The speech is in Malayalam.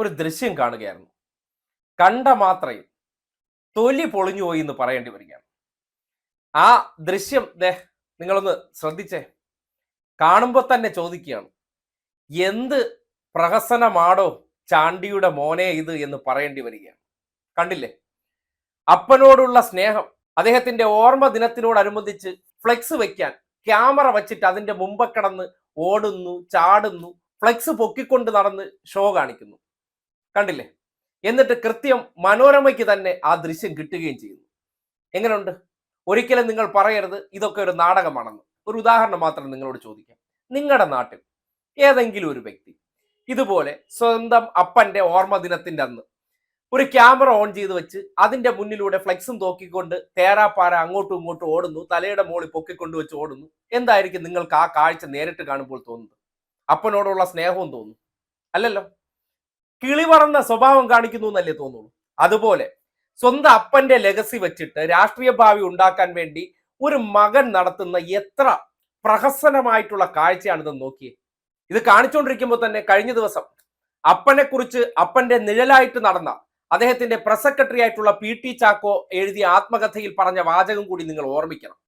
ഒരു ദൃശ്യം കാണുകയായിരുന്നു. കണ്ട മാത്രയും തൊലി പൊളിഞ്ഞു പോയി എന്ന് പറയേണ്ടി വരികയാണ്. ആ ദൃശ്യം ദേ നിങ്ങളൊന്ന് ശ്രദ്ധിച്ചേ. കാണുമ്പോൾ തന്നെ ചോദിക്കുകയാണ് എന്ത് പ്രഹസനമാടോ ചാണ്ടിയുടെ മോനെ ഇത്? എന്ന് പറയേണ്ടി വരികയാണ്. കണ്ടില്ലേ? അപ്പനോടുള്ള സ്നേഹം അദ്ദേഹത്തിന്റെ ഓർമ്മ ദിനത്തിനോടനുബന്ധിച്ച് ഫ്ലെക്സ് വെക്കാൻ ക്യാമറ വെച്ചിട്ട് അതിന്റെ മുമ്പ് കിടന്ന് ഓടുന്നു ചാടുന്നു ഫ്ലെക്സ് പൊക്കിക്കൊണ്ട് നടന്ന് ഷോ കാണിക്കുന്നു. കണ്ടില്ലേ? എന്നിട്ട് കൃത്യം മനോരമയ്ക്ക് തന്നെ ആ ദൃശ്യം കിട്ടുകയും ചെയ്യുന്നു. എങ്ങനെയുണ്ട്? ഒരിക്കലും നിങ്ങൾ പറയരുത് ഇതൊക്കെ ഒരു നാടകമാണെന്ന്. ഒരു ഉദാഹരണം മാത്രം നിങ്ങളോട് ചോദിക്കാം. നിങ്ങളുടെ നാട്ടിൽ ഏതെങ്കിലും ഒരു വ്യക്തി ഇതുപോലെ സ്വന്തം അപ്പന്റെ ഓർമ്മ ദിനത്തിന്റെ അന്ന് ഒരു ക്യാമറ ഓൺ ചെയ്ത് വെച്ച് അതിന്റെ മുന്നിലൂടെ ഫ്ലെക്സും തോക്കിക്കൊണ്ട് തേരാപ്പാര അങ്ങോട്ടും ഇങ്ങോട്ടും ഓടുന്നു തലയുടെ മുകളിൽ പൊക്കിക്കൊണ്ട് വെച്ച് ഓടുന്നു. എന്തായിരിക്കും നിങ്ങൾക്ക് ആ കാഴ്ച നേരിട്ട് കാണുമ്പോൾ തോന്നുന്നത്? അപ്പനോടുള്ള സ്നേഹവും തോന്നുന്നു അല്ലല്ലോ? കിളി പറന്ന സ്വഭാവം കാണിക്കുന്നു എന്നല്ലേ തോന്നുള്ളൂ. അതുപോലെ സ്വന്തം അപ്പന്റെ ലെഗസി വെച്ചിട്ട് രാഷ്ട്രീയ ഭാവി ഉണ്ടാക്കാൻ വേണ്ടി ഒരു മകൻ നടത്തുന്ന എത്ര പ്രഹസനമായിട്ടുള്ള കാഴ്ചയാണിതെന്ന് നോക്കിയേ. ഇത് കാണിച്ചുകൊണ്ടിരിക്കുമ്പോൾ തന്നെ കഴിഞ്ഞ ദിവസം അപ്പനെ കുറിച്ച് അപ്പന്റെ നിഴലായിട്ട് നടന്ന അദ്ദേഹത്തിന്റെ പ്രസ് സെക്രട്ടറി ആയിട്ടുള്ള പി ടി ചാക്കോ എഴുതിയ ആത്മകഥയിൽ പറഞ്ഞ വാചകം കൂടി നിങ്ങൾ ഓർമ്മിക്കണം.